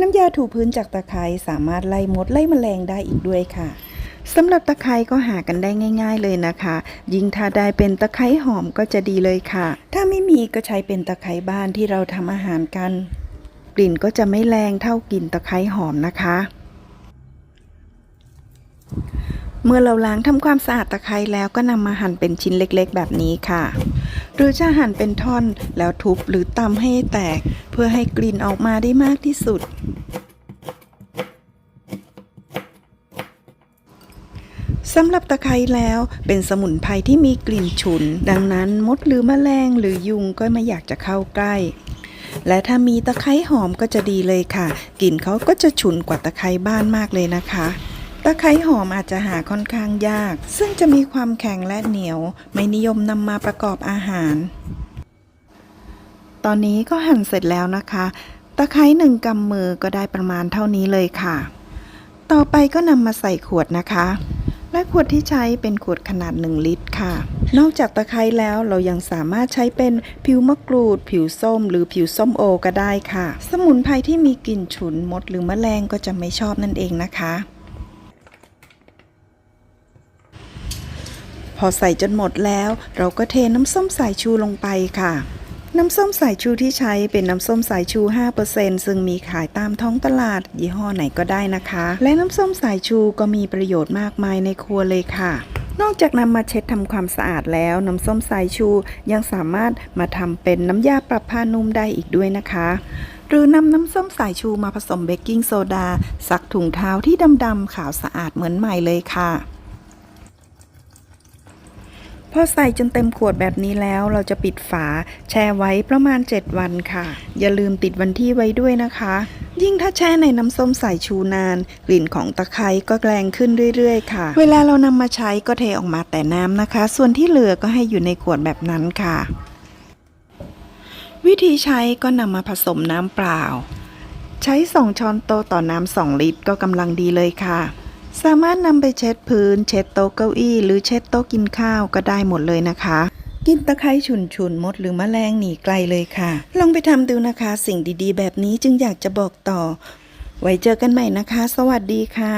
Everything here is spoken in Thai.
น้ำยาถูพื้นจากตะไคร้สามารถไล่มดไล่แมลงได้อีกด้วยค่ะสำหรับตะไคร้ก็หากันได้ง่าย ๆ เลยนะคะ ยิ่งถ้าได้เป็นตะไคร้หอมก็จะดีเลยค่ะ ถ้าไม่มีก็ใช้เป็นตะไคร้บ้านที่เราทำอาหารกัน กลิ่นก็จะไม่แรงเท่ากลิ่นตะไคร้หอมนะคะ เมื่อเราล้างทำความสะอาดตะไคร้แล้วก็นำมาหั่นเป็นชิ้นเล็กๆ แบบนี้ค่ะ หรือจะหั่นเป็นท่อนแล้วทุบหรือตำให้แตก เพื่อให้กลิ่นออกมาได้มากที่สุด สำหรับตะไคร้แล้วเป็นสมุนไพรที่มีกลิ่นฉุน ดังนั้นมดหรือแมลงหรือยุงก็ไม่อยากจะเข้าใกล้ และถ้ามีตะไคร้หอมก็จะดีเลยค่ะ กลิ่นเขาก็จะฉุนกว่าตะไคร้บ้านมากเลยนะคะ ตะไคร้หอมอาจจะหาค่อนข้างยาก ซึ่งจะมีความแข็งและเหนียว ไม่นิยมนำมาประกอบอาหาร ตอนนี้ก็หั่นเสร็จแล้วนะคะ ตะไคร้หนึ่งกำมือก็ได้ประมาณเท่านี้เลยค่ะ ต่อไปก็นำมาใส่ขวดนะคะ และขวดที่ใช้เป็นขวดขนาด 1 ลิตรค่ะ นอกจากตะไคร้แล้วเรายังสามารถใช้เป็นผิวมะกรูด ผิวส้ม หรือผิวส้มโอก็ได้ค่ะ สมุนไพรที่มีกลิ่นฉุนมดหรือแมลงก็จะไม่ชอบนั่นเองนะคะ พอใส่จนหมดแล้ว เราก็เทน้ำส้มสายชูลงไปค่ะ น้ำส้มสายชูที่ใช้เป็นน้ำส้มสายชู 5%ซึ่งมีขายตามท้องตลาด ยี่ห้อไหนก็ได้นะคะ และน้ำส้มสายชูก็มีประโยชน์มากมายในครัวเลยค่ะนอกจากนำมาเช็ดทำความสะอาดแล้ว น้ำส้มสายชูยังสามารถมาทำเป็นน้ำยาปรับผ้านุ่มได้อีกด้วยนะคะ หรือนำน้ำส้มสายชูมาผสมเบกกิ้งโซดา ซักถุงเท้าที่ดำๆขาวสะอาดเหมือนใหม่เลยค่ะ พอใส่จนเต็มขวดแบบนี้แล้วเราจะปิดฝาแช่ไว้ประมาณ 7 วันค่ะ อย่าลืมติดวันที่ไว้ด้วยนะคะ ยิ่งถ้าแช่ในน้ำส้มสายชูนาน กลิ่นของตะไคร้ก็แรงขึ้นเรื่อยๆ ค่ะ เวลาเรานำมาใช้ก็เทออกมาแต่น้ำนะคะ ส่วนที่เหลือก็ให้อยู่ในขวดแบบนั้นค่ะ วิธีใช้ก็นำมาผสมน้ำเปล่า ใช้ 2 ช้อนโต๊ะต่อน้ำ2ลิตรก็กำลังดีเลยค่ะ สามารถนำไปเช็ดพื้น เช็ดโต๊ะเก้าอี้ หรือเช็ดโต๊ะกินข้าวก็ได้หมดเลยนะคะ กินตะไคร้ฉุนฉุนมดหรือมแมลงหนีไกลเลยค่ะ ลองไปทำดูนะคะ สิ่งดีๆ แบบนี้จึงอยากจะบอกต่อ ไว้เจอกันใหม่นะคะ สวัสดีค่ะ